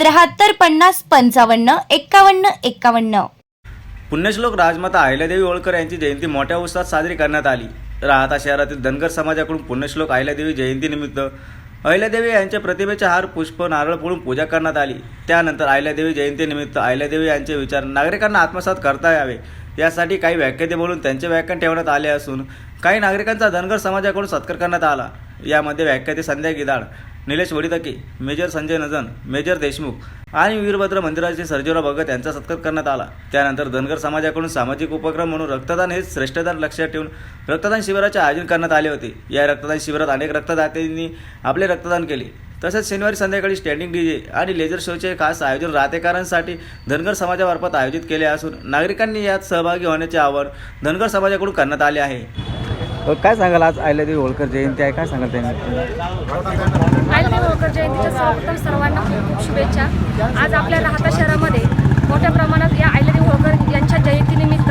त्र्याहत्तर पन्नास पंचावन्न एक्कावन्न एक्कावन्न. पुण्यश्लोक राजमाता अहिल्यादेवी होळकर यांची जयंती मोठ्या उत्साहात साजरी करण्यात आली. राहता शहरातील धनगर समाजाकडून पुण्यश्लोक अहिल्यादेवी जयंतीनिमित्त अहिल्यादेवी यांच्या प्रतिमेचे हार पुष्प नारळ फोडून पूजा करण्यात आली. त्यानंतर अहिल्यादेवी जयंतीनिमित्त अहिल्यादेवी यांचे विचार नागरिकांना आत्मसात करता यावे. यासाठी काही व्याख्याते बोलून त्यांचे व्याख्यान ठेवण्यात आले असून काही नागरिकांचा धनगर समाजाकडून सत्कार करण्यात आला. यामध्ये व्याख्याते संध्या गिदाड निलेश वडितके मेजर संजय नजन मेजर देशमुख आणि वीरभद्र मंदिराचे सर्जेराव भगत यांचा सत्कार करण्यात आला. त्यानंतर धनगर समाजाकडून सामाजिक उपक्रम म्हणून रक्तदान हे श्रेष्ठदान लक्षात ठेवून रक्तदान शिबिराचे आयोजन करण्यात आले होते. या रक्तदान शिबिरात अनेक रक्तदात्यांनी आपले रक्तदान केले. तसेच शनिवारी संध्याकाळी स्टँडिंग डीजे आणि लेझर शोचे खास आयोजन राहतेकरांसाठी धनगर समाजामार्फत आयोजित केले असून नागरिकांनी यात सहभागी होण्याचे आवाहन धनगर समाजाकडून करण्यात आले आहे. काय सांगाल आज अहिल्यादेवी होळकर जयंती आहे? काय सांगाल त्यांनी? आयलदेव होळकर जयंतीच्या सर्वप्रथम सर्वांना खूप खूप शुभेच्छा. आज आपल्या राहता शहरामध्ये मोठ्या प्रमाणात या आयलदेव होळकर यांच्या जयंतीनिमित्त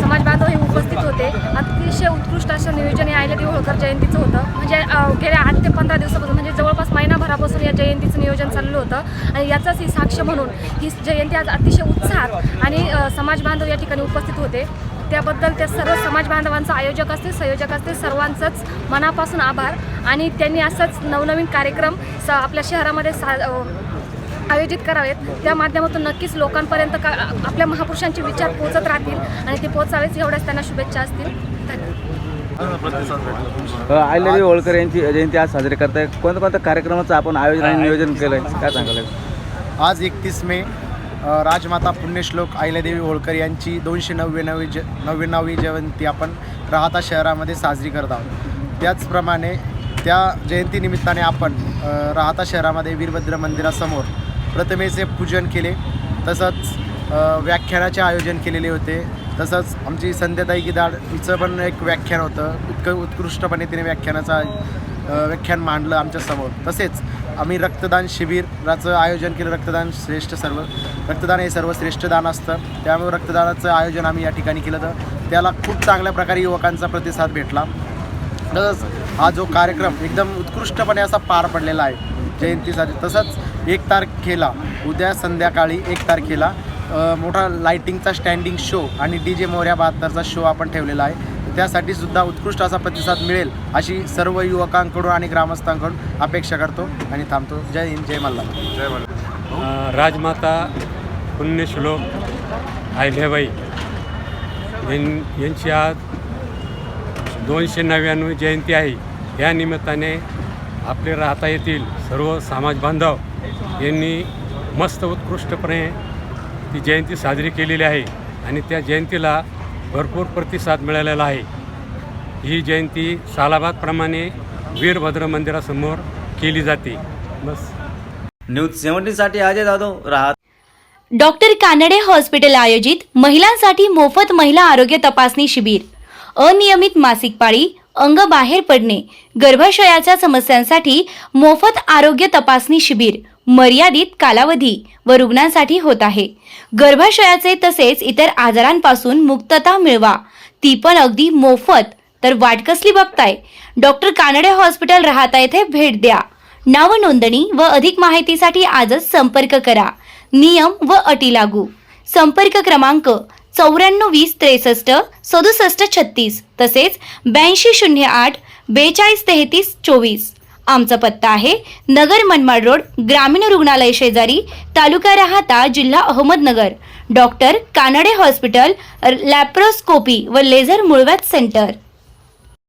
समाज बांधव हे उपस्थित होते. अतिशय उत्कृष्ट असं नियोजन या आयलदेव होळकर जयंतीचं होतं. म्हणजे गेल्या आठ ते पंधरा दिवसापासून म्हणजे जवळपास महिनाभरापासून या जयंतीचं नियोजन चाललं होतं. आणि याचाच ही साक्ष म्हणून ही जयंती आज अतिशय उत्साहात आणि समाज बांधव या ठिकाणी उपस्थित होते. त्याबद्दल त्या सर्व समाज बांधवांचा आयोजक असतील संयोजक असतील सर्वांचंच मनापासून आभार. आणि त्यांनी असंच नवनवीन कार्यक्रम स आपल्या शहरामध्ये सा आयोजित करावेत. त्या माध्यमातून नक्कीच लोकांपर्यंत का आपल्या महापुरुषांचे विचार पोचत राहतील आणि ते पोचावेच एवढ्याच त्यांना शुभेच्छा असतील. धन्यवाद. अहिल्यादेवी होळकर यांची जयंती आज साजरी करताय. कोणत्या कोणत्या कार्यक्रमाचं आपण आयोजन आणि नियोजन केलं आहे काय सांगाल? आज एकतीस मे. राजमाता पुण्यश्लोक अहिल्यादेवी होळकर यांची दोनशे नव्याण्णवी ज नव्याण्णवी जयंती आपण राहता शहरामध्ये साजरी करत आहोत. त्याचप्रमाणे त्या जयंतीनिमित्ताने आपण राहता शहरामध्ये वीरभद्र मंदिरासमोर प्रतिमेचे पूजन केले. तसंच व्याख्यानाचे आयोजन केलेले होते. तसंच आमची संध्याताई गिदाड हिचं पण एक व्याख्यान होतं. उत्क उत्कृष्टपणे तिने व्याख्यानाचा व्याख्यान मांडलं आमच्यासमोर तसेच आम्ही रक्तदान शिबिराचं आयोजन केलं रक्तदान श्रेष्ठ सर्व रक्तदान हे सर्व श्रेष्ठ दान असतं. त्यामुळे रक्तदानाचं आयोजन आम्ही या ठिकाणी केलं तर त्याला खूप चांगल्या प्रकारे युवकांचा प्रतिसाद भेटला. तसंच हा जो कार्यक्रम एकदम उत्कृष्टपणे असा पार पडलेला आहे जयंतीसाठी. तसंच एक तारखेला उद्या संध्याकाळी एक तारखेला मोठा लाईटिंगचा स्टँडिंग शो आणि डी जे मोऱ्या बहात्तरचा शो आपण ठेवलेला आहे. त्यासाठी सुद्धा उत्कृष्ट असा प्रतिसाद मिळेल अशी सर्व युवकांकडून आणि ग्रामस्थांकडून अपेक्षा करतो आणि थांबतो. जय हिंद जय मल्हार. जय अ, राजमाता पुण्यश्लोक अहिल्याबाई यां यांची आज दोनशे नव्याण्णव जयंती आहे. या निमित्ताने आपले राहता येथील सर्व समाज बांधव यांनी मस्त उत्कृष्टपणे ती जयंती साजरी केलेली आहे. आणि त्या जयंतीला भरपूर प्रतिसाद मिळालेला आहे. ही जयंती सालाबादप्रमाणे वीरभद्र मंदिरासमोर केली जाते. बस. न्यूज सेव्हन्टीनसाठी अजय जाधव राहत. डॉक्टर कानडे हॉस्पिटल आयोजित महिलांसाठी मोफत महिला आरोग्य तपासणी शिबिर. अनियमित मासिक पाळी अंग बाहेर पडणे गर्भाशयाच्या समस्यांसाठी मोफत आरोग्य तपासणी शिबिर. मर्यादित कालावधी व रुग्णांसाठी होत आहे. गर्भाशयाचे तसेच इतर आजारांपासून मुक्तता मिळवा. ती पण अगदी मोफत. तर वाट कसली बघताय? डॉक्टर कानडे हॉस्पिटल राहता येथे भेट द्या. नाव नोंदणी व अधिक माहितीसाठी आजच संपर्क करा. नियम व अटी लागू. संपर्क क्रमांक चौऱ्याण्णव वीस त्रेसष्ट सदुसष्ट छत्तीस तसेच ब्याऐंशी शून्य आठ बेचाळीस तेहतीस चोवीस. आमचा पत्ता आहे नगर मनमाड रोड ग्रामीण रुग्णालय शेजारी तालुका राहता जिल्हा Ahmednagar. Doctor Kanade hospital laparoscopy व लेझर मुळव्यात सेंटर.